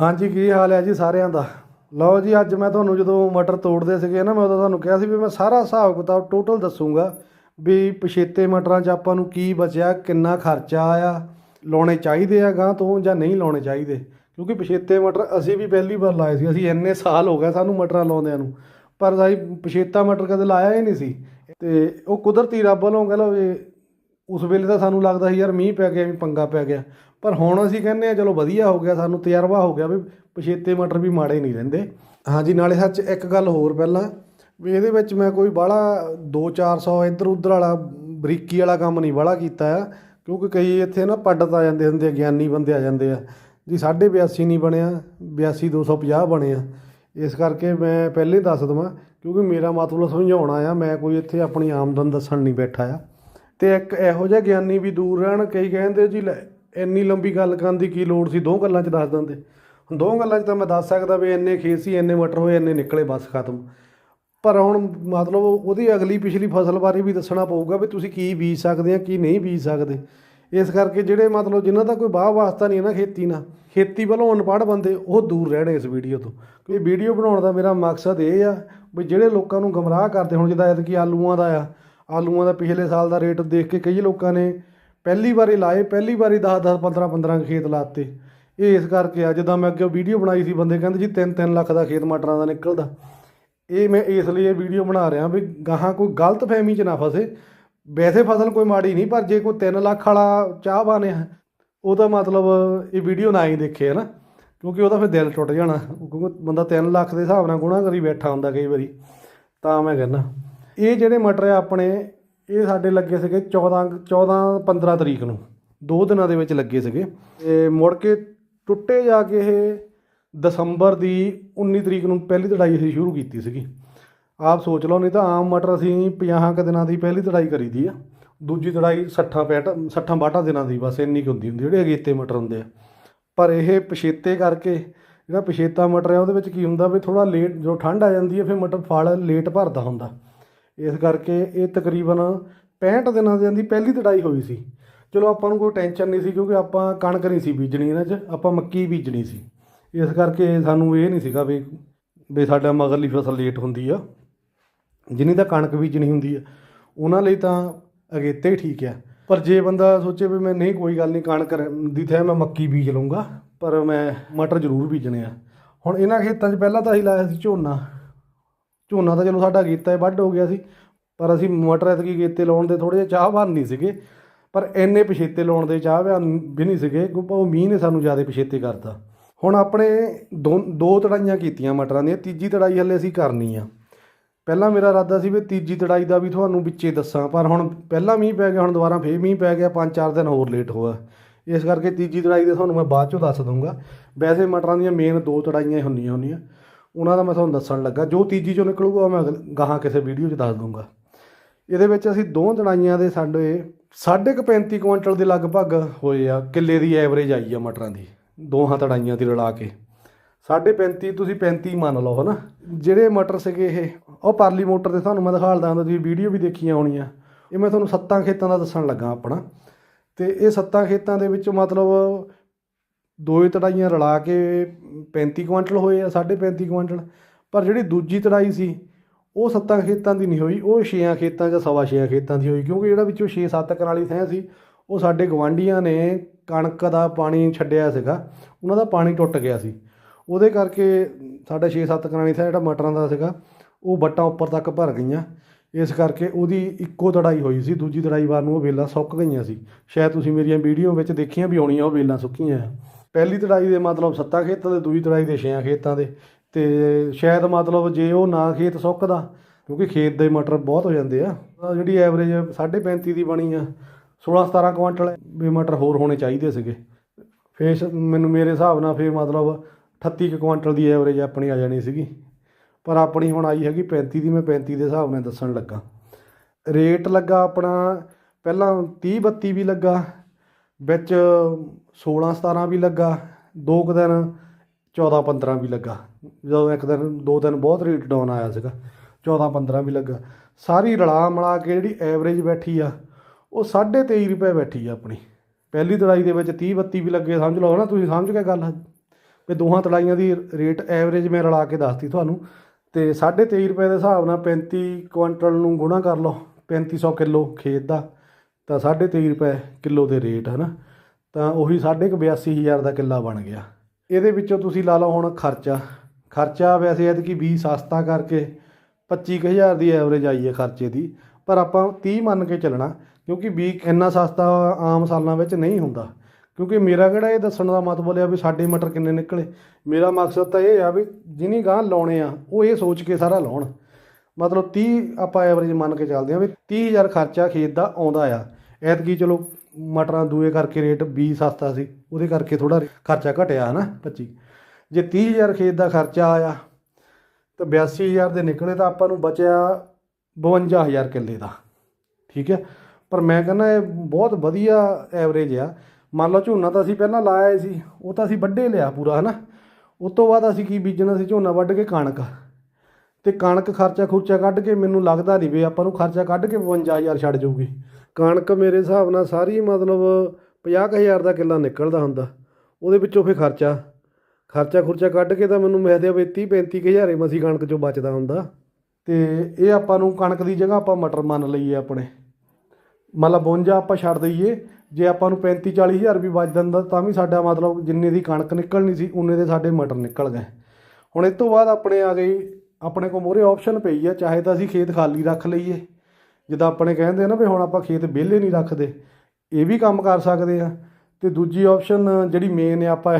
ਹਾਂਜੀ, ਕੀ ਹਾਲ ਹੈ ਜੀ ਸਾਰਿਆਂ ਦਾ? ਲਓ ਜੀ, ਅੱਜ ਮੈਂ ਤੁਹਾਨੂੰ ਜਦੋਂ ਮਟਰ ਤੋੜਦੇ ਸੀਗੇ ਨਾ, ਮੈਂ ਉਦੋਂ ਤੁਹਾਨੂੰ ਕਿਹਾ ਸੀ ਵੀ ਮੈਂ ਸਾਰਾ ਹਿਸਾਬ ਕਿਤਾਬ ਟੋਟਲ ਦੱਸੂਗਾ ਵੀ ਪਛੇਤੇ ਮਟਰਾਂ 'ਚ ਆਪਾਂ ਨੂੰ ਕੀ ਬਚਿਆ, ਕਿੰਨਾ ਖਰਚਾ ਆਇਆ, ਲਾਉਣੇ ਚਾਹੀਦੇ ਆ ਗਾਂ ਤੋਂ ਜਾਂ ਨਹੀਂ ਲਾਉਣੇ ਚਾਹੀਦੇ? ਕਿਉਂਕਿ ਪਛੇਤੇ ਮਟਰ ਅਸੀਂ ਵੀ ਪਹਿਲੀ ਵਾਰ ਲਾਏ ਸੀ, ਅਸੀਂ ਇੰਨੇ ਸਾਲ ਹੋ ਗਏ ਸਾਨੂੰ ਮਟਰਾਂ ਲਾਉਂਦਿਆਂ ਨੂੰ, ਪਰ ਅਸੀਂ ਪਛੇਤਾ ਮਟਰ ਕਦੇ ਲਾਇਆ ਹੀ ਨਹੀਂ ਸੀ। ਤੇ ਉਹ ਕੁਦਰਤੀ ਰੱਬ ਵੱਲੋਂ ਕਹ ਲਓ ਵੀ ਉਸ ਵੇਲੇ ਤਾਂ ਸਾਨੂੰ ਲੱਗਦਾ ਸੀ ਯਾਰ ਮੀਂਹ ਪੈ ਗਿਆ, ਵੀ ਪੰਗਾ ਪੈ ਗਿਆ। ਪਰ ਹੁਣ ਅਸੀਂ ਕਹਿੰਦੇ ਆ ਚਲੋ ਵਧੀਆ ਹੋ ਗਿਆ, ਸਾਨੂੰ ਤਜਰਬਾ ਹੋ ਗਿਆ ਵੀ ਪਛੇਤੇ ਮਟਰ ਵੀ ਮਾੜੇ ਨਹੀਂ ਰਹਿੰਦੇ। ਹਾਂਜੀ, ਨਾਲੇ ਸੱਚ ਇੱਕ ਗੱਲ ਹੋਰ ਪਹਿਲਾਂ, ਵੀ ਇਹਦੇ ਵਿੱਚ ਮੈਂ ਕੋਈ ਬਾਹਲਾ 2-400 ਇੱਧਰ ਉੱਧਰ ਵਾਲਾ, ਬਰੀਕੀ ਵਾਲਾ ਕੰਮ ਨਹੀਂ ਬਾਹਲਾ ਕੀਤਾ ਆ, ਕਿਉਂਕਿ ਕਈ ਇੱਥੇ ਨਾ ਪੰਡਤ ਆ ਜਾਂਦੇ ਹੁੰਦੇ ਆ, ਗਿਆਨੀ ਬੰਦੇ ਆ ਜਾਂਦੇ ਆ, ਜੀ 82 ਨਹੀਂ ਬਣਿਆ 82 250 ਬਣੇ ਆ। ਇਸ ਕਰਕੇ ਮੈਂ ਪਹਿਲੇ ਦੱਸ ਦਵਾਂ, ਕਿਉਂਕਿ ਮੇਰਾ ਮਤਲਬ ਸਮਝਾਉਣਾ ਆ, ਮੈਂ ਕੋਈ ਇੱਥੇ ਆਪਣੀ ਆਮਦਨ ਦੱਸਣ ਨਹੀਂ ਬੈਠਾ ਆ। ਤੇ ਇੱਕ ਇਹੋ ਜਿਹਾ ਗਿਆਨੀ ਵੀ ਦੂਰ ਰਹਿਣ, ਕਈ ਕਹਿੰਦੇ ਜੀ ਲੈ ਇੰਨੀ ਲੰਬੀ ਗੱਲ ਕਰਨ ਦੀ ਕੀ ਲੋੜ ਸੀ? ਦੋ ਗੱਲਾਂ 'ਚ ਦੱਸ ਦਿੰਦੇ। ਹੁਣ ਦੋ ਗੱਲਾਂ 'ਚ ਤਾਂ ਮੈਂ ਦੱਸ ਸਕਦਾ ਵੀ ਇੰਨੇ ਖੇਤ ਸੀ, ਇੰਨੇ ਮਟਰ ਹੋਏ, ਇੰਨੇ ਨਿਕਲੇ, ਬਸ ਖਤਮ। ਪਰ ਹੁਣ ਮਤਲਬ ਉਹਦੀ ਅਗਲੀ ਪਿਛਲੀ ਫਸਲ ਬਾਰੇ ਵੀ ਦੱਸਣਾ ਪਊਗਾ ਵੀ ਤੁਸੀਂ ਕੀ ਬੀਜ ਸਕਦੇ ਆ, ਕੀ ਨਹੀਂ ਬੀਜ ਸਕਦੇ। ਇਸ ਕਰਕੇ ਜਿਹੜੇ ਮਤਲਬ ਜਿਨ੍ਹਾਂ ਦਾ ਕੋਈ ਬਾਹ ਵਾਸਤਾ ਨਹੀਂ ਹੈ ਨਾ ਖੇਤੀ ਨਾਲ, ਖੇਤੀ ਵੱਲੋਂ ਅਨਪੜ੍ਹ ਬੰਦੇ ਉਹ ਦੂਰ ਰਹਿਣੇ ਇਸ ਵੀਡੀਓ ਤੋਂ। ਕਿ ਵੀਡੀਓ ਬਣਾਉਣ ਦਾ ਮੇਰਾ ਮਕਸਦ ਇਹ ਆ ਵੀ ਜਿਹੜੇ ਲੋਕਾਂ ਨੂੰ ਗਮਰਾਹ ਕਰਦੇ, ਹੁਣ ਜਿੱਦਾਂ ਐਤਕੀ ਆਲੂਆਂ ਦਾ ਆ, ਆਲੂਆਂ ਦਾ ਪਿਛਲੇ ਸਾਲ ਦਾ ਰੇਟ ਦੇਖ ਕੇ ਕਈ ਲੋਕਾਂ ਨੇ ਪਹਿਲੀ ਵਾਰੀ ਲਾਏ, ਪਹਿਲੀ ਵਾਰੀ 10 10 15 15 ਖੇਤ ਲਾਤੇ। ਇਹ ਇਸ ਕਰਕੇ ਆ, ਜਿੱਦਾਂ ਮੈਂ ਅੱਗੇ ਵੀਡੀਓ ਬਣਾਈ ਸੀ, ਬੰਦੇ ਕਹਿੰਦੇ ਜੀ 3 3 ਲੱਖ ਦਾ ਖੇਤ ਮਟਰਾਂ ਦਾ ਨਿਕਲਦਾ। ਇਹ ਮੈਂ ਇਸ ਲਈ ਇਹ ਵੀਡੀਓ ਬਣਾ ਰਿਹਾ ਵੀ ਗਾਹਾਂ ਕੋਈ ਗਲਤ ਫਹਿਮੀ 'ਚ ਨਾ ਫਸੇ। ਵੈਸੇ ਫਸਲ ਕੋਈ ਮਾੜੀ ਨਹੀਂ, ਪਰ ਜੇ ਕੋਈ 3 ਲੱਖ ਵਾਲਾ ਚਾਹ ਚਾਹਵਾਨ ਹੈ ਉਹਦਾ ਮਤਲਬ ਇਹ ਵੀਡੀਓ ਨਾ ਹੀ ਦੇਖੇ ਹੈ ਨਾ ਕਿਉਂਕਿ ਉਹਦਾ ਫਿਰ ਦਿਲ ਟੁੱਟ ਜਾਣਾ। ਕਿਉਂਕਿ ਬੰਦਾ 3 ਲੱਖ ਦੇ ਹਿਸਾਬ ਨਾਲ ਗੁਣਾ ਕਰੀ ਬੈਠਾ ਹੁੰਦਾ ਕਈ ਵਾਰੀ। ਤਾਂ ਮੈਂ ਕਹਿੰਦਾ, ਇਹ ਜਿਹੜੇ ਮਟਰ ਆ ਆਪਣੇ ਇਹ ਸਾਡੇ ਲੱਗੇ ਸੀਗੇ 14 14 15 ਤਰੀਕ ਨੂੰ। ਦੋ ਦਿਨਾਂ ਦੇ ਵਿੱਚ ਲੱਗੇ ਸੀਗੇ। ਤੇ ਮੁੜ ਕੇ ਟੁੱਟੇ ਜਾ ਕੇ ਇਹ ਦਸੰਬਰ ਦੀ 19 ਤਰੀਕ ਨੂੰ ਪਹਿਲੀ ਤੜਾਈ ਅਸੀਂ ਸ਼ੁਰੂ ਕੀਤੀ ਸੀਗੀ। ਆਪ ਸੋਚ ਲਓ, ਨਹੀਂ ਤਾਂ ਆਮ ਮਟਰ ਅਸੀਂ 50 ਕੁ ਦਿਨਾਂ ਦੀ ਪਹਿਲੀ ਤੜਾਈ ਕਰੀਦੀ ਆ। ਦੂਜੀ ਤੜਾਈ 60 65 60 62 ਦਿਨਾਂ ਦੀ ਬਸ ਇੰਨੀ ਕੁ ਹੁੰਦੀ ਹੁੰਦੀ ਜਿਹੜੇ ਅਗੇਤੇ ਮਟਰ ਹੁੰਦੇ ਆ। ਪਰ ਇਹ ਪਛੇਤੇ ਕਰਕੇ, ਜਿਹੜਾ ਪਛੇਤਾ ਮਟਰ ਆ, ਉਹਦੇ ਵਿੱਚ ਕੀ ਹੁੰਦਾ ਵੀ ਥੋੜਾ ਲੇਟ ਜੋ ਠੰਡ ਆ ਜਾਂਦੀ ਹੈ ਫਿਰ ਮਟਰ ਫਲ ਲੇਟ ਭਰਦਾ ਹੁੰਦਾ। ਇਸ ਕਰਕੇ ਇਹ ਤਕਰੀਬਨ 65 ਦਿਨਾਂ ਦੇ ਦੀ ਪਹਿਲੀ ਤੜਾਈ ਹੋਈ ਸੀ। ਚਲੋ ਆਪਾਂ ਨੂੰ ਕੋਈ ਟੈਨਸ਼ਨ ਨਹੀਂ ਸੀ ਕਿਉਂਕਿ ਆਪਾਂ ਕਣਕ ਨਹੀਂ ਸੀ ਬੀਜਣੀ ਇਹਨਾਂ 'ਚ, ਆਪਾਂ ਮੱਕੀ ਬੀਜਣੀ ਸੀ। ਇਸ ਕਰਕੇ ਸਾਨੂੰ ਇਹ ਨਹੀਂ ਸੀਗਾ ਵੀ ਵੀ ਸਾਡਾ ਮਗਰਲੀ ਫਸਲ ਲੇਟ ਹੁੰਦੀ ਆ। ਜਿੰਨੀ ਤਾਂ ਕਣਕ ਬੀਜਣੀ ਹੁੰਦੀ ਆ, ਉਹਨਾਂ ਲਈ ਤਾਂ ਅਗੇਤੇ ਹੀ ਠੀਕ ਆ। ਪਰ ਜੇ ਬੰਦਾ ਸੋਚੇ ਵੀ ਮੈਂ ਨਹੀਂ ਕੋਈ ਗੱਲ ਨਹੀਂ, ਕਣਕ ਦੀ ਥਾਂ ਮੈਂ ਮੱਕੀ ਬੀਜ ਲਊਂਗਾ, ਪਰ ਮੈਂ ਮਟਰ ਜ਼ਰੂਰ ਬੀਜਣੇ ਆ। ਹੁਣ ਇਹਨਾਂ ਖੇਤਾਂ 'ਚ ਪਹਿਲਾਂ ਤਾਂ ਅਸੀਂ ਲਾਇਆ ਸੀ ਝੋਨਾ। ਝੋਨਾ ਤਾਂ ਚਲੋ ਸਾਡਾ ਕੀਤਾ ਵੱਢ ਹੋ ਗਿਆ ਸੀ, ਪਰ ਅਸੀਂ ਮਟਰ ਐਤਕੀ ਗੇਤੇ ਲਾਉਣ ਦੇ ਥੋੜੇ ਜਿਹਾ ਚਾਹਵਾਨ ਨਹੀਂ ਸੀਗੇ, ਪਰ ਇੰਨੇ ਪਛੇਤੇ ਲਾਉਣ ਦੇ ਚਾਹਵਾਨ ਵੀ ਨਹੀਂ ਸੀਗੇ, ਕਿਉਂਕਿ ਉਹ ਮੀਂਹ ਨੇ ਸਾਨੂੰ ਜ਼ਿਆਦਾ ਪਛੇਤੇ ਕਰਤਾ। ਹੁਣ ਆਪਣੇ ਦੋ ਦੋ ਤੜਾਈਆਂ ਕੀਤੀਆਂ ਮਟਰਾਂ ਦੀਆਂ, ਤੀਜੀ ਤੜਾਈ ਹੱਲੇ ਅਸੀਂ ਕਰਨੀ ਆ। ਪਹਿਲਾਂ ਮੇਰਾ ਇਰਾਦਾ ਸੀ ਵੀ ਤੀਜੀ ਤੜਾਈ ਦਾ ਵੀ ਤੁਹਾਨੂੰ ਵਿੱਚੇ ਦੱਸਾਂ, ਪਰ ਹੁਣ ਪਹਿਲਾਂ ਮੀਂਹ ਪੈ ਗਿਆ, ਹੁਣ ਦੁਬਾਰਾ ਫੇਰ ਮੀਂਹ ਪੈ ਗਿਆ, ਪੰਜ ਚਾਰ ਦਿਨ ਹੋਰ ਲੇਟ ਹੋਇਆ। ਇਸ ਕਰਕੇ ਤੀਜੀ ਤੜਾਈ ਦੇ ਤੁਹਾਨੂੰ ਮੈਂ ਬਾਅਦ ਚੋਂ ਦੱਸ ਦੂੰਗਾ ਵੈਸੇ ਮਟਰਾਂ ਦੀਆਂ ਮੇਨ ਦੋ ਤੜਾਈਆਂ ਹੀ ਹੁੰਦੀਆਂ ਹੁੰਦੀਆਂ ਉਹਨਾਂ ਦਾ ਮੈਂ ਤੁਹਾਨੂੰ ਦੱਸਣ ਲੱਗਾ, ਜੋ ਤੀਜੀ ਚੋਂ ਨਿਕਲੂਗਾ ਉਹ ਮੈਂ ਅਗਲ- ਗਾਹਾਂ ਕਿਸੇ ਵੀਡੀਓ 'ਚ ਦੱਸ ਦੂੰਗਾ। ਇਹਦੇ ਵਿੱਚ ਅਸੀਂ ਦੋ ਤੜਾਈਆਂ ਦੇ ਸਾਡੇ ਸਾਢੇ ਕੁ 35 ਕੁਇੰਟਲ ਦੇ ਲਗਭਗ ਹੋਏ ਆ, ਕਿੱਲੇ ਦੀ ਐਵਰੇਜ ਆਈ ਆ ਮਟਰਾਂ ਦੀ, ਦੋਹਾਂ ਤੜਾਈਆਂ ਦੀ ਰਲਾ ਕੇ। ਸਾਢੇ 35 ਤੁਸੀਂ 35 ਮੰਨ ਲਓ, ਹਨਾ? ਜਿਹੜੇ ਮਟਰ ਸੀਗੇ ਇਹ, ਉਹ ਪਰਲੀ ਮੋਟਰ ਤੇ ਤੁਹਾਨੂੰ ਮੈਂ ਦਿਖਾਲਦਾ ਹੁੰਦਾ, ਤੁਸੀਂ ਵੀਡੀਓ ਵੀ ਦੇਖੀਆਂ ਹੋਣੀਆਂ। ਇਹ ਮੈਂ ਤੁਹਾਨੂੰ ਸੱਤਾਂ ਖੇਤਾਂ ਦਾ ਦੱਸਣ ਲੱਗਾ ਆਪਣਾ। ਤੇ ਇਹ ਸੱਤਾਂ ਖੇਤਾਂ ਦੇ ਵਿੱਚ ਮਤਲਬ ਦੋਏ ਤੜਾਈਆਂ ਰਲਾ ਕੇ 35 ਕੁਇੰਟਲ ਹੋਏ ਆ, ਸਾਢੇ 35 ਕੁਇੰਟਲ ਪਰ ਜਿਹੜੀ ਦੂਜੀ ਤੜਾਈ ਸੀ, ਉਹ ਸੱਤਾਂ ਖੇਤਾਂ ਦੀ ਨਹੀਂ ਹੋਈ, ਉਹ ਛੇਆਂ ਖੇਤਾਂ ਜਾਂ ਸਵਾ ਛੇਆਂ ਖੇਤਾਂ ਦੀ ਹੋਈ, ਕਿਉਂਕਿ ਜਿਹੜਾ ਵਿੱਚੋਂ 6-7 ਕਨਾਲੀ ਥਾਂ ਸੀ, ਉਹ ਸਾਡੇ ਗਵਾਂਢੀਆਂ ਨੇ ਕਣਕ ਦਾ ਪਾਣੀ ਛੱਡਿਆ ਸੀਗਾ, ਉਹਨਾਂ ਦਾ ਪਾਣੀ ਟੁੱਟ ਗਿਆ ਸੀ। ਉਹਦੇ ਕਰਕੇ ਸਾਡਾ 6-7 ਕਨਾਲੀ ਥਾਂ ਜਿਹੜਾ ਮਟਰਾਂ ਦਾ ਸੀਗਾ, ਉਹ ਵੱਟਾਂ ਉੱਪਰ ਤੱਕ ਭਰ ਗਈਆਂ। ਇਸ ਕਰਕੇ ਉਹਦੀ ਇੱਕੋ ਤੜਾਈ ਹੋਈ ਸੀ, ਦੂਜੀ ਤੜਾਈ ਵਾਰ ਨੂੰ ਉਹ ਵੇਲਾਂ ਸੁੱਕ ਗਈਆਂ ਸੀ। ਸ਼ਾਇਦ ਤੁਸੀਂ ਮੇਰੀਆਂ ਵੀਡੀਓ ਵਿੱਚ ਦੇਖੀਆਂ ਵੀ ਹੋਣੀਆਂ, ਉਹ ਵੇਲਾਂ ਸੁੱਕੀਆਂ ਆ। ਪਹਿਲੀ ਤੜਾਈ ਦੇ ਮਤਲਬ ਸੱਤਾਂ ਖੇਤਾਂ ਦੇ ਦੂਜੀ ਤੜਾਈ ਦੇ ਛੇਆਂ ਖੇਤਾਂ ਦੇ। ਤੇ ਸ਼ਾਇਦ ਮਤਲਬ ਜੇ ਉਹ ਨਾ ਖੇਤ ਸੁੱਕਦਾ, ਕਿਉਂਕਿ ਖੇਤ ਦੇ ਮਟਰ ਬਹੁਤ ਹੋ ਜਾਂਦੇ ਆ। ਜਿਹੜੀ ਐਵਰੇਜ 35 ਦੀ ਬਣੀ ਆ 16 17 ਕੁਇੰਟਲ ਵੀ ਮਟਰ ਹੋਰ ਹੋਣੇ ਚਾਹੀਦੇ ਸੀਗੇ। ਫੇਰ ਮੈਨੂੰ ਮੇਰੇ ਹਿਸਾਬ ਨਾਲ ਫੇਰ ਮਤਲਬ 38 ਕੁ ਕੁਇੰਟਲ ਦੀ ਐਵਰੇਜ ਆਪਣੀ ਆ ਜਾਣੀ ਸੀਗੀ। ਪਰ ਆਪਣੀ ਹੁਣ ਆਈ ਹੈਗੀ 35 ਦੀ, ਮੈਂ 35 ਦੇ ਹਿਸਾਬ ਨਾਲ ਦੱਸਣ ਲੱਗਾ। ਰੇਟ ਲੱਗਾ ਆਪਣਾ, ਪਹਿਲਾਂ 30 32 ਵੀ ਲੱਗਾ ਵਿੱਚ 16 17 ਵੀ ਲੱਗਾ, ਦੋ ਕੁ ਦਿਨ 14 15 ਵੀ ਲੱਗਾ। ਜਦੋਂ ਇੱਕ ਦਿਨ, ਦੋ ਦਿਨ ਬਹੁਤ ਰੇਟ ਡਾਊਨ ਆਇਆ ਸੀਗਾ 14 15 ਵੀ ਲੱਗਾ। ਸਾਰੀ ਰਲਾ ਮਿਲਾ ਕੇ ਜਿਹੜੀ ਐਵਰੇਜ ਬੈਠੀ ਆ, ਉਹ 23.5 ਰੁਪਏ ਬੈਠੀ ਆ ਆਪਣੀ। ਪਹਿਲੀ ਤੜਾਈ ਦੇ ਵਿੱਚ 30 32 ਵੀ ਲੱਗੇ, ਸਮਝ ਲਓ ਨਾ, ਤੁਸੀਂ ਸਮਝ ਕੇ ਗੱਲ? ਵੀ ਦੋਹਾਂ ਤੜਾਈਆਂ ਦੀ ਰੇਟ ਐਵਰੇਜ ਮੈਂ ਰਲਾ ਕੇ ਦੱਸਤੀ ਤੁਹਾਨੂੰ। ਤੇ 23.5 ਰੁਪਏ ਦੇ ਹਿਸਾਬ ਨਾਲ 35 ਕੁਇੰਟਲ ਨੂੰ ਗੁਣਾ ਕਰ ਲਓ 3500 ਕਿਲੋ ਖੇਤ ਦਾ। ਤਾਂ 23.5 ਰੁਪਏ ਕਿਲੋ ਦੇ ਰੇਟ, ਹਨਾ? ਤਾਂ ਉਹੀ 82000 ਦਾ ਕਿੱਲਾ ਬਣ ਗਿਆ। ਇਹਦੇ ਵਿੱਚੋਂ ਤੁਸੀਂ ਲਾ ਲਓ ਹੁਣ ਖਰਚਾ। ਖਰਚਾ ਵੈਸੇ ਐਤਕੀ ਬੀਜ ਸਸਤਾ ਕਰਕੇ 25000 ਦੀ ਐਵਰੇਜ ਆਈ ਹੈ ਖਰਚੇ ਦੀ, ਪਰ ਆਪਾਂ 30 ਮੰਨ ਕੇ ਚੱਲਣਾ, ਕਿਉਂਕਿ ਬੀਜ ਇੰਨਾ ਸਸਤਾ ਆਮ ਸਾਲਾਂ ਵਿੱਚ ਨਹੀਂ ਹੁੰਦਾ। ਕਿਉਂਕਿ ਮੇਰਾ ਕਿਹੜਾ ਇਹ ਦੱਸਣ ਦਾ ਮਤਲਬ ਹੈ ਵੀ ਸਾਡੇ ਮਟਰ ਕਿੰਨੇ ਨਿਕਲੇ? ਮੇਰਾ ਮਕਸਦ ਤਾਂ ਇਹ ਆ ਵੀ ਜਿਹਨੀ ਗਾਂ ਲਾਉਣੇ ਆ, ਉਹ ਇਹ ਸੋਚ ਕੇ ਸਾਰਾ ਲਾਉਣ। ਮਤਲਬ 30 ਆਪਾਂ ਐਵਰੇਜ ਮੰਨ ਕੇ ਚੱਲਦੇ ਆ ਵੀ 30000 ਖਰਚਾ ਖੇਤ ਦਾ ਆਉਂਦਾ ਆ। ਐਤਕੀ ਚਲੋ ਮਟਰਾਂ ਦੂਏ ਕਰਕੇ ਰੇਟ ਵੀ ਸਸਤਾ ਸੀ, ਉਹਦੇ ਕਰਕੇ ਥੋੜਾ ਖਰਚਾ ਘਟਿਆ ਹਨਾ 25 ਜੇ 30000 ਖੇਤ ਦਾ ਖਰਚਾ ਆਇਆ, ਤਾਂ 82000 ਦੇ ਨਿਕਲੇ ਤਾਂ ਆਪਾਂ ਨੂੰ ਬਚਿਆ 52000 ਕਿੱਲੇ ਦਾ, ਠੀਕ ਹੈ? ਪਰ ਮੈਂ ਕਹਿੰਦਾ ਇਹ ਬਹੁਤ ਵਧੀਆ ਐਵਰੇਜ ਆ। ਮੰਨ ਲਓ ਝੋਨਾ ਤਾਂ ਅਸੀਂ ਪਹਿਲਾਂ ਲਾਇਆ ਸੀ, ਉਹ ਤਾਂ ਅਸੀਂ ਵੱਢੇ ਲਿਆ ਪੂਰਾ ਹਨਾ। ਉਸ ਤੋਂ ਬਾਅਦ ਅਸੀਂ ਕੀ ਬੀਜਣਾ ਸੀ? ਝੋਨਾ ਵੱਢ ਕੇ ਕਣਕ। ਤੇ ਕਣਕ ਖਰਚਾ ਖੁਰਚਾ ਕੱਢ ਕੇ ਮੈਨੂੰ ਲੱਗਦਾ ਨਹੀਂ ਵੀ ਆਪਾਂ ਨੂੰ ਖਰਚਾ ਕੱਢ ਕੇ 55000 ਛੱਡ ਜਾਊਗੀ। ਕਣਕ ਮੇਰੇ ਹਿਸਾਬ ਨਾਲ ਸਾਰੀ ਮਤਲਬ 50000 ਦਾ ਕਿੱਲਾ ਨਿਕਲਦਾ ਹੁੰਦਾ। ਉਹਦੇ ਵਿੱਚੋਂ ਫਿਰ ਖਰਚਾ ਖਰਚਾ ਖੁਰਚਾ ਕੱਢ ਕੇ ਤਾਂ ਮੈਨੂੰ ਮਿਲਦੇ ਵੀ 30 35000 ਮਸੀ ਕਣਕ ਚੋਂ ਬਚਦਾ ਹੁੰਦਾ। ਤੇ ਇਹ ਆਪਾਂ ਨੂੰ ਕਣਕ ਦੀ ਜਗ੍ਹਾ ਆਪਾਂ ਮਟਰ ਮੰਨ ਲਈਏ ਆਪਣੇ। ਮਤਲਬ 52 ਆਪਾਂ ਛੱਡ ਦਈਏ, ਜੇ ਆਪਾਂ ਨੂੰ 35 40000 ਵੀ ਬਚ ਜਾਂਦਾ ਤਾਂ ਵੀ ਸਾਡਾ ਮਤਲਬ ਜਿੰਨੇ ਦੀ ਕਣਕ ਨਿਕਲਣੀ ਸੀ, ਉਨੇ ਦੇ ਸਾਡੇ ਮਟਰ ਨਿਕਲ ਗਏ। ਹੁਣ ਇਸ ਤੋਂ ਬਾਅਦ ਆਪਣੇ ਆ ਗਈ ਆਪਣੇ ਕੋਲ ਮੋਰੇ ਆਪਸ਼ਨ ਪਈ ਆ, ਚਾਹੇ ਤਾਂ ਅਸੀਂ ਖੇਤ ਖਾਲੀ ਰੱਖ ਲਈਏ। ਜਿੱਦਾਂ ਆਪਣੇ ਕਹਿੰਦੇ ਆ ਨਾ ਵੀ ਹੁਣ ਆਪਾਂ ਖੇਤ ਵਿਹਲੇ ਨਹੀਂ ਰੱਖਦੇ, ਇਹ ਵੀ ਕੰਮ ਕਰ ਸਕਦੇ ਆ। ਤੇ ਦੂਜੀ ਆਪਸ਼ਨ ਜਿਹੜੀ ਮੇਨ ਆ, ਆਪਾਂ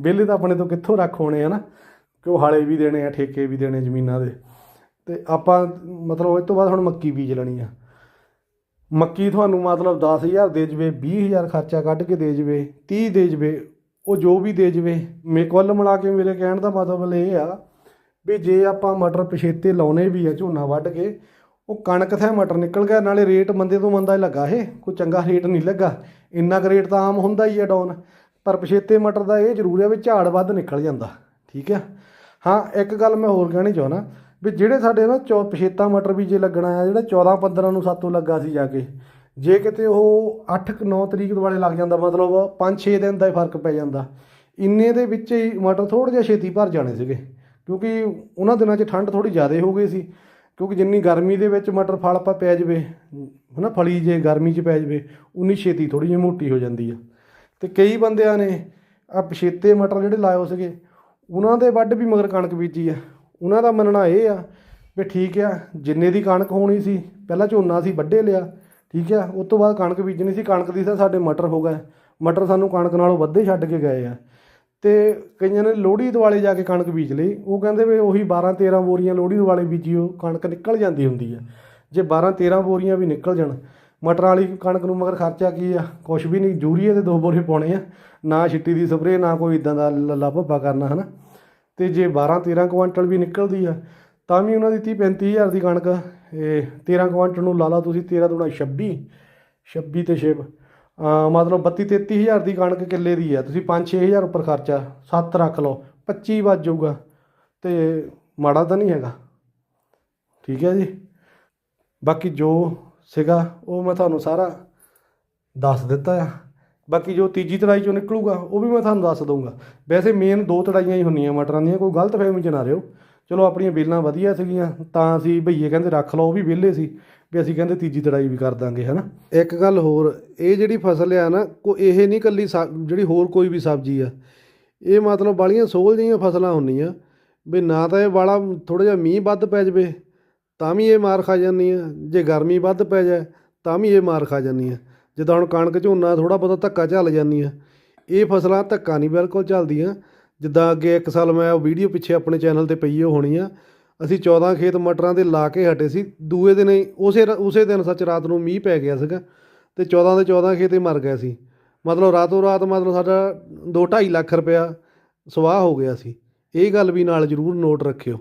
ਵਿਹਲੇ ਤਾਂ ਆਪਣੇ ਤੋਂ ਕਿੱਥੋਂ ਰੱਖ ਹੋਣੇ ਆ ਨਾ, ਕਿ ਉਹ ਹਾਲੇ ਵੀ ਦੇਣੇ ਆ, ਠੇਕੇ ਵੀ ਦੇਣੇ ਜ਼ਮੀਨਾਂ ਦੇ। ਤੇ ਆਪਾਂ ਮਤਲਬ ਇਸ ਤੋਂ ਬਾਅਦ ਹੁਣ ਮੱਕੀ ਬੀਜ ਲੈਣੀ ਆ। ਮੱਕੀ ਤੁਹਾਨੂੰ ਮਤਲਬ 10000 ਦੇ ਜਵੇ 20000 ਖਰਚਾ ਕੱਢ ਕੇ ਦੇ ਜਵੇ 30 ਦੇ ਜਵੇ, ਉਹ ਜੋ ਵੀ ਦੇ ਜਵੇ। ਮੇ ਕੁੱਲ ਮਿਲਾ ਕੇ ਮੇਰੇ ਕਹਿਣ ਦਾ ਮਤਲਬ ਇਹ ਆ ਵੀ ਜੇ ਆਪਾਂ ਮਟਰ ਪਛੇਤੇ ਲਾਉਣੇ ਵੀ ਆ ਝੋਨਾ ਵੱਢ ਕੇ, ਉਹ ਕਣਕ ਥੈ ਮਟਰ ਨਿਕਲ ਗਿਆ, ਨਾਲੇ ਰੇਟ ਮੰਦੇ ਤੋਂ ਮੰਦਾ ਹੀ ਲੱਗਾ ਇਹ, ਕੋਈ ਚੰਗਾ ਰੇਟ ਨਹੀਂ ਲੱਗਾ। ਇੰਨਾ ਕੁ ਰੇਟ ਤਾਂ ਆਮ ਹੁੰਦਾ ਹੀ ਆ ਡਾਊਨ, ਪਰ ਪਛੇਤੇ ਮਟਰ ਦਾ ਇਹ ਜ਼ਰੂਰ ਹੈ ਵੀ ਝਾੜ ਵੱਧ ਨਿਕਲ ਜਾਂਦਾ, ਠੀਕ ਹੈ ਹਾਂ, ਇੱਕ ਗੱਲ ਮੈਂ ਹੋਰ ਕਹਿਣੀ ਚਾਹੁੰਦਾ, ਵੀ ਜਿਹੜੇ ਸਾਡੇ ਨਾ ਚੌ, ਪਛੇਤਾ ਮਟਰ ਵੀ ਜੇ ਲੱਗਣਾ ਆ, ਜਿਹੜਾ 14 15 ਨੂੰ ਸਾਤੋਂ ਲੱਗਾ ਸੀ ਜਾ ਕੇ, ਜੇ ਕਿਤੇ ਉਹ 8 9 ਤਰੀਕ ਦੁਆਲੇ ਲੱਗ ਜਾਂਦਾ, ਮਤਲਬ 5-6 ਦਿਨ ਦਾ ਹੀ ਫ਼ਰਕ ਪੈ ਜਾਂਦਾ। ਇੰਨੇ ਦੇ ਵਿੱਚ ਹੀ ਮਟਰ ਥੋੜ੍ਹਾ ਜਿਹਾ ਛੇਤੀ ਭਰ ਜਾਣੇ ਸੀਗੇ। ਕਿਉਂਕਿ ਉਹਨਾਂ ਦਿਨਾਂ 'ਚ ਠੰਡ ਥੋੜੀ ਜ਼ਿਆਦਾ ਹੋ ਗਈ ਸੀ, ਕਿਉਂਕਿ ਜਿੰਨੀ ਗਰਮੀ ਦੇ ਵਿੱਚ ਮਟਰ ਫਲ ਆਪਾਂ ਪੈ ਜਵੇ, ਹਨਾ, ਫਲੀ ਜੇ ਗਰਮੀ 'ਚ ਪੈ ਜਵੇ, ਉਨੀ ਛੇਤੀ ਥੋੜੀ ਜਿਹੀ ਮੋਟੀ ਹੋ ਜਾਂਦੀ ਆ। ਤੇ ਕਈ ਬੰਦਿਆਂ ਨੇ ਆ ਪਛੇਤੇ ਮਟਰ ਜਿਹੜੇ ਲਾਏ ਸੀਗੇ, ਉਹਨਾਂ ਦੇ ਵੱਢ ਵੀ ਮਗਰ ਕਣਕ ਬੀਜੀ ਆ। ਉਹਨਾਂ ਦਾ ਮੰਨਣਾ ਇਹ ਆ ਵੀ ਠੀਕ ਆ, ਜਿੰਨੇ ਦੀ ਕਣਕ ਹੋਣੀ ਸੀ, ਪਹਿਲਾਂ ਝੋਨਾ ਸੀ, ਵੱਢੇ ਲਿਆ, ਠੀਕ ਆ, ਉਸ ਤੋਂ ਬਾਅਦ ਕਣਕ ਬੀਜਣੀ ਸੀ, ਕਣਕ ਦੀ ਤਾਂ ਸਾਡੇ ਮਟਰ ਹੋ ਗਏ। ਮਟਰ ਸਾਨੂੰ ਕਣਕ ਨਾਲੋਂ ਵੱਧੇ ਛੱਡ ਕੇ ਗਏ ਆ। ਤੇ ਕਈਆਂ ਨੇ ਲੋਹੜੀ ਦੁਆਲੇ ਜਾ ਕੇ ਕਣਕ ਬੀਜ ਲਈ। ਉਹ ਕਹਿੰਦੇ ਵੀ ਉਹੀ 12 13 ਬੋਰੀਆਂ ਲੋਹੜੀ ਦੁਆਲੇ ਬੀਜੀਓ, ਕਣਕ ਨਿਕਲ ਜਾਂਦੀ ਹੁੰਦੀ ਆ। ਜੇ 12 13 ਬੋਰੀਆਂ ਵੀ ਨਿਕਲ ਜਾਣ, ਮਟਰਾਂ ਵਾਲੀ ਕਣਕ ਨੂੰ ਮਗਰ ਖਰਚਾ ਕੀ ਆ? ਕੁਛ ਵੀ ਨਹੀਂ ਯੂਰੀਏ ਦੇ ਦੋ ਬੋਰੇ ਪਾਉਣੇ ਆ। ਨਾ ਛਿੱਟੀ ਦੀ ਸਪਰੇਅ, ਨਾ ਕੋਈ ਇਦਾਂ ਦਾ ਲੱਲਾ ਭੱਬਾ ਕਰਨਾ, ਹਨਾ? ਤੇ ਜੇ 12 13 ਕੁਆਂਟਲ ਵੀ ਨਿਕਲਦੀ ਆ, ਤਾਂ ਵੀ ਉਹਨਾਂ ਦੀ 30 35000 ਦੀ ਕਣਕ, ਇਹ 13 ਕੁਆਂਟਲ ਨੂੰ ਲਾ ਲਾ ਤੁਸੀਂ 13 ਦੁਣਾ 26 26 ਤੇ 6 ਮਤਲਬ 32 33000 ਦੀ ਕਣਕ ਕਿੱਲੇ ਦੀ ਆ। ਤੁਸੀਂ 5 6000 ਉੱਪਰ ਖਰਚਾ 7 ਰੱਖ ਲਓ 25 ਵੱਜ ਜਾਊਗਾ। ਤੇ ਮਾੜਾ ਤਾਂ ਨਹੀਂ ਹੈਗਾ। ਠੀਕ ਹੈ ਜੀ। ਬਾਕੀ ਜੋ ਸੀਗਾ, ਉਹ ਮੈਂ ਤੁਹਾਨੂੰ ਸਾਰਾ ਦੱਸ ਦਿੱਤਾ ਆ। ਬਾਕੀ ਜੋ ਤੀਜੀ ਤੜਾਈ ਚੋਂ ਨਿਕਲੂਗਾ, ਉਹ ਵੀ ਮੈਂ ਤੁਹਾਨੂੰ ਦੱਸ ਦਊਂਗਾ। ਵੈਸੇ ਮੇਨ ਦੋ ਤੜਾਈਆਂ ਹੀ ਹੁੰਦੀਆਂ ਮਟਰਾਂ ਦੀਆਂ, ਕੋਈ ਗਲਤ ਫਹਿਮੀ ਚ ਨਾ ਰਿਓ ਚਲੋ, ਆਪਣੀਆਂ ਬੇਲਾਂ ਵਧੀਆ ਸੀਗੀਆਂ, ਤਾਂ ਅਸੀਂ ਭਈਏ ਕਹਿੰਦੇ ਰੱਖ ਲਓ, ਉਹ ਵੀ ਵਿਹਲੇ ਸੀ। ਵੀ ਅਸੀਂ ਕਹਿੰਦੇ ਤੀਜੀ ਤੜਾਈ ਵੀ ਕਰ ਦਾਂਗੇ, ਹਨਾ? ਇੱਕ ਗੱਲ ਹੋਰ, ਇਹ ਜਿਹੜੀ ਫਸਲ ਆ ਨਾ, ਕੋ ਇਹ ਨਹੀਂ ਕੱਲੀ ਜਿਹੜੀ ਹੋਰ ਕੋਈ ਵੀ ਸਬਜ਼ੀ ਆ, ਇਹ ਮਤਲਬ ਬਾਲੀਆਂ ਸੋਲ ਜਿਹੀਆਂ ਫਸਲਾਂ ਹੁੰਦੀਆਂ, ਵੀ ਨਾ ਤਾਂ ਇਹ ਵਾਲਾ ਥੋੜਾ ਜਿਹਾ ਮੀਂਹ ਵੱਧ ਪੈ ਜਵੇ, ਤਾਂ ਵੀ ਇਹ ਮਾਰ ਖਾ ਜਾਂਦੀ ਜਾਂਦੀਆਂ, ਜੇ ਗਰਮੀ ਵੱਧ ਪੈ ਜਾਏ, ਤਾਂ ਵੀ ਇਹ ਮਾਰ ਖਾ ਜਾਂਦੀ ਜਾਂਦੀਆਂ, ਜਿੱਦਾਂ ਹੁਣ ਕਣਕ ਝੋਨਾ ਥੋੜਾ ਬਹੁਤਾ ਧੱਕਾ ਚੱਲ ਜਾਂਦੀਆਂ, ਇਹ ਫਸਲਾਂ ਧੱਕਾ ਨਹੀਂ ਬਿਲਕੁਲ ਚੱਲਦੀਆਂ ਜਿੱਦਾਂ ਅੱਗੇ ਇੱਕ ਸਾਲ ਮੈਂ ਉਹ ਵੀਡੀਓ ਪਿੱਛੇ ਆਪਣੇ ਚੈਨਲ ਤੇ ਪਈ ਉਹ ਹੋਣੀ ਆ ਅਸੀਂ 14 ਖੇਤ ਮਟਰਾਂ ਦੇ ਲਾ ਕੇ ਹਟੇ ਸੀ। ਦੂਏ ਦਿਨ ਹੀ, ਉਸੇ ਉਸੇ ਦਿਨ ਸੱਚ ਰਾਤ ਨੂੰ ਮੀਂਹ ਪੈ ਗਿਆ ਸੀਗਾ ਤੇ 14 ਦੇ 14 ਖੇਤ ਹੀ ਮਰ ਗਏ ਸੀ। ਮਤਲਬ ਰਾਤੋਂ ਰਾਤ ਮਤਲਬ ਸਾਡਾ 2.5 ਲੱਖ ਰੁਪਇਆ ਸਵਾਹ ਹੋ ਗਿਆ ਸੀ। ਇਹ ਗੱਲ ਵੀ ਨਾਲ ਜ਼ਰੂਰ ਨੋਟ ਰੱਖਿਓ।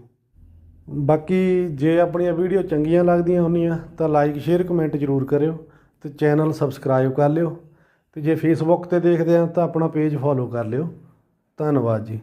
ਬਾਕੀ ਜੇ ਆਪਣੀਆਂ ਵੀਡੀਓ ਚੰਗੀਆਂ ਲੱਗਦੀਆਂ ਹੁੰਦੀਆਂ ਤਾਂ ਲਾਈਕ ਸ਼ੇਅਰ ਕਮੈਂਟ ਜ਼ਰੂਰ ਕਰਿਓ ਤੇ ਚੈਨਲ ਸਬਸਕ੍ਰਾਈਬ ਕਰ ਲਿਓ ਤੇ ਜੇ ਫੇਸਬੁੱਕ ਤੇ ਦੇਖਦੇ ਆ ਤਾਂ ਆਪਣਾ ਪੇਜ ਫੋਲੋ ਕਰ ਲਿਓ। ਧੰਨਵਾਦ ਜੀ।